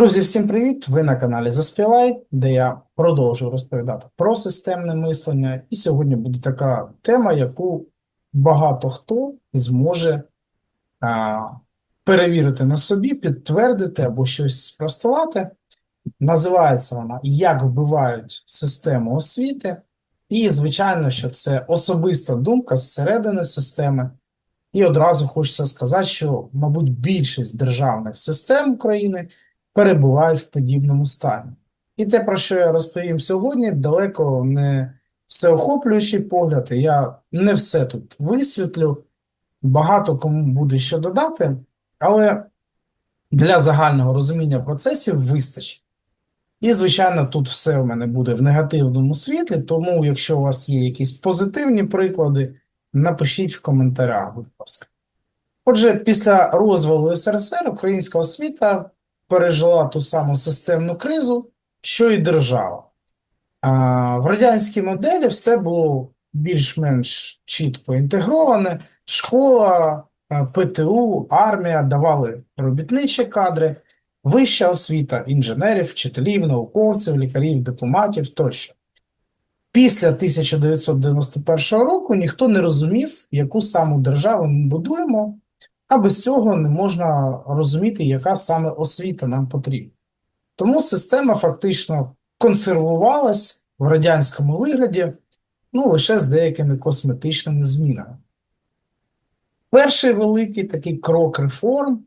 Друзі, всім привіт! Ви на каналі Заспівай, де я продовжую розповідати про системне мислення. І сьогодні буде така тема, яку багато хто зможе а, перевірити на собі, підтвердити або щось спростувати. Називається вона Як вбивають систему освіти. І, звичайно, що це особиста думка зсередини системи. І одразу хочеться сказати, що, мабуть, більшість державних систем України перебувають в подібному стані. І те, про що я розповім сьогодні, далеко не всеохоплюючий погляд, я не все тут висвітлю, багато кому буде що додати, але для загального розуміння процесів вистачить. І, звичайно, тут все в мене буде в негативному світлі, тому, якщо у вас є якісь позитивні приклади, напишіть в коментарях, будь ласка. Отже, після розвалу СРСР українська освіта пережила ту саму системну кризу, що і держава. А, В радянській моделі все було більш-менш чітко інтегроване. Школа, ПТУ, армія давали робітничі кадри, вища освіта інженерів, вчителів, науковців, лікарів, дипломатів тощо. Після 1991 року ніхто не розумів, яку саму державу ми будуємо, а без цього не можна розуміти, яка саме освіта нам потрібна. Тому система фактично консервувалась в радянському вигляді, ну лише з деякими косметичними змінами. Перший великий такий крок реформ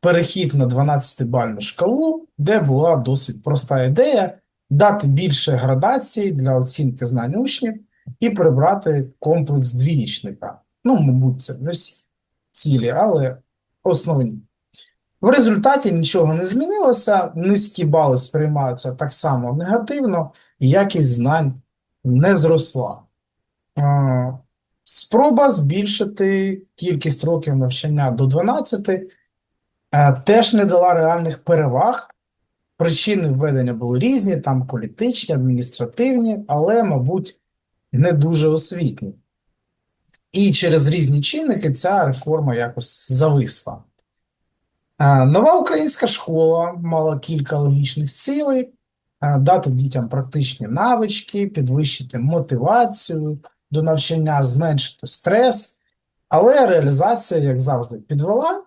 перехід на 12-бальну шкалу, де була досить проста ідея дати більше градації для оцінки знань учнів і прибрати комплекс двічника. Ну, мабуть, це не всі цілі, але основні. В результаті нічого не змінилося, низькі бали сприймаються так само негативно, і якість знань не зросла. Спроба збільшити кількість років навчання до 12 е, теж не дала реальних переваг. Причини введення були різні, там політичні, адміністративні, але, мабуть, не дуже освітні. І через різні чинники ця реформа якось зависла. Нова українська школа мала кілька логічних цілей: дати дітям практичні навички, підвищити мотивацію до навчання, зменшити стрес, але реалізація, як завжди, підвела.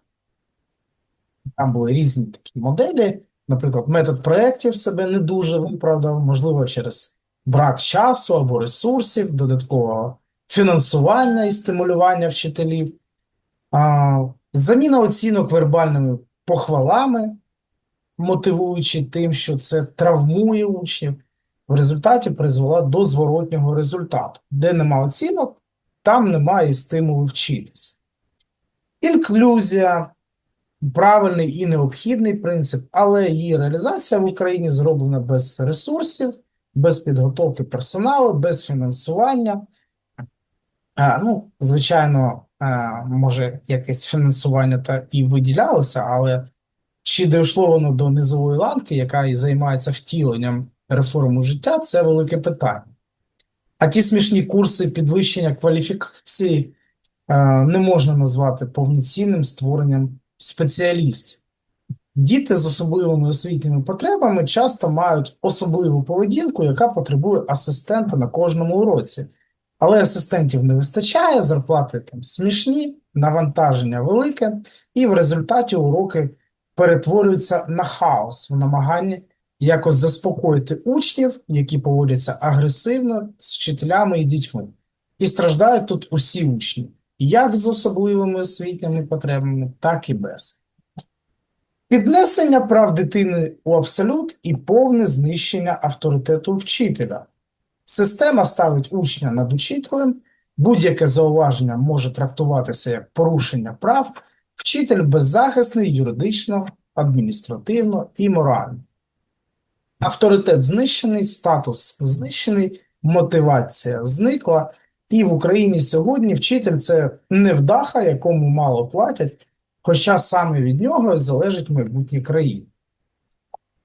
Там були різні такі моделі. Наприклад, метод проєктів себе не дуже виправдав, можливо, через брак часу або ресурсів, додаткового фінансування і стимулювання вчителів, заміна оцінок вербальними похвалами, мотивуючи тим, що це травмує учнів, в результаті призвела до зворотнього результату. Де нема оцінок, там немає стимулу вчитись. Інклюзія правильний і необхідний принцип, але її реалізація в Україні зроблена без ресурсів, без підготовки персоналу, без фінансування. А, ну, звичайно, може, якесь фінансування та і виділялося, але чи дійшло воно до низової ланки, яка і займається втіленням реформу життя, це велике питання. А ті смішні курси підвищення кваліфікації не можна назвати повноцінним створенням спеціалістів. Діти з особливими освітніми потребами часто мають особливу поведінку, яка потребує асистента на кожному уроці. Але асистентів не вистачає, зарплати там смішні, навантаження велике, і в результаті уроки перетворюються на хаос в намаганні якось заспокоїти учнів, які поводяться агресивно з вчителями і дітьми. І страждають тут усі учні, як з особливими освітніми потребами, так і без. Піднесення прав дитини у абсолют і повне знищення авторитету вчителя. Система ставить учня над учителем, будь-яке зауваження може трактуватися як порушення прав, вчитель беззахисний юридично, адміністративно і морально. Авторитет знищений, статус знищений, мотивація зникла. І в Україні сьогодні вчитель це невдаха, якому мало платять, хоча саме від нього залежить майбутнє країни.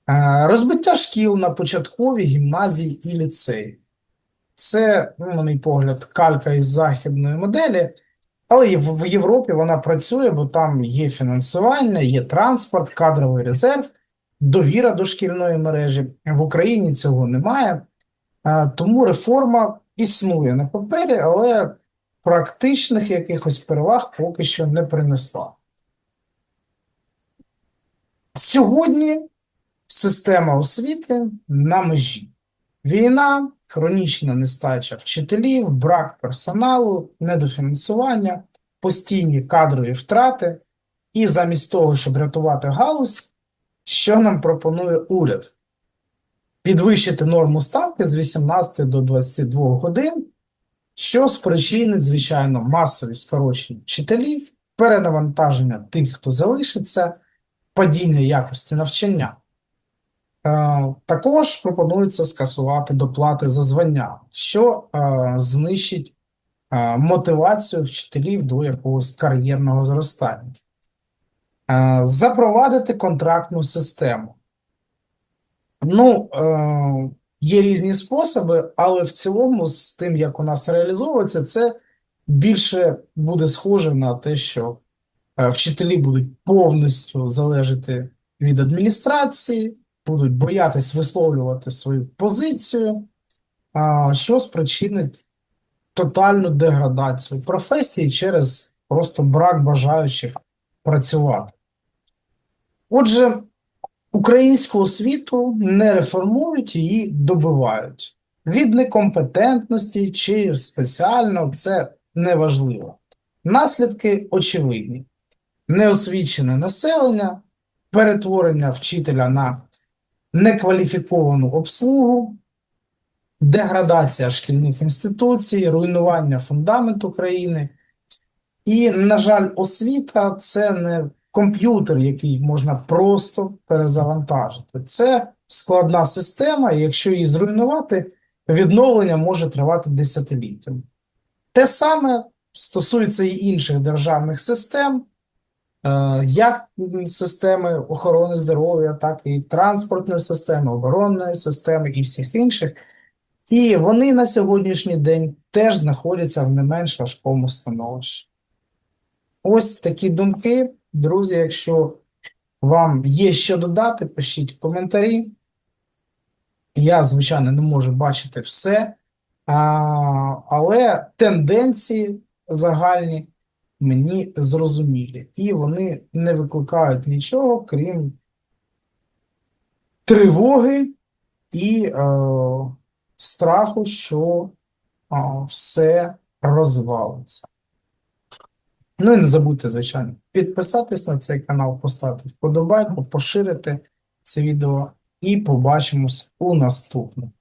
Е, Розбиття шкіл на початкові гімназії і ліцеї. Це, ну, на мій погляд, калька із західної моделі, але в Європі вона працює, бо там є фінансування, є транспорт, кадровий резерв, довіра до шкільної мережі. В Україні цього немає, тому реформа існує на папері, але практичних якихось переваг поки що не принесла. Сьогодні система освіти на межі. Війна, хронічна нестача вчителів, брак персоналу, недофінансування, постійні кадрові втрати. І замість того, щоб рятувати галузь, що нам пропонує уряд? Підвищити норму ставки з 18 до 22 годин, що спричинить, звичайно, масові скорочення вчителів, перенавантаження тих, хто залишиться, падіння якості навчання. Е, Також пропонується скасувати доплати за звання, що е, знищить е, мотивацію вчителів до якогось кар'єрного зростання. Запровадити контрактну систему. Ну, є різні способи, але в цілому, з тим, як у нас реалізовується, це більше буде схоже на те, що вчителі будуть повністю залежати від адміністрації, будуть боятись висловлювати свою позицію, що спричинить тотальну деградацію професії через просто брак бажаючих працювати. Отже, українську освіту не реформують, її добивають. Від некомпетентності чи спеціально це неважливо. Наслідки очевидні: неосвічене населення, перетворення вчителя на некваліфіковану обслугу, деградація шкільних інституцій, руйнування фундаменту країни. І, на жаль, освіта це не комп'ютер, який можна просто перезавантажити. Це складна система, і якщо її зруйнувати, відновлення може тривати десятиліттями. Те саме стосується і інших державних систем, як системи охорони здоров'я, так і транспортної системи, оборонної системи і всіх інших. І вони на сьогоднішній день теж знаходяться в не менш важкому становищі. Ось такі думки. Друзі, якщо вам є що додати, пишіть коментарі. Я, звичайно, не можу бачити все, але тенденції загальні мені зрозумілі. І вони не викликають нічого, крім тривоги і е, страху, що е, все розвалиться. Ну і не забудьте, звичайно, підписатись на цей канал, поставити вподобайку, поширити це відео і побачимось у наступному.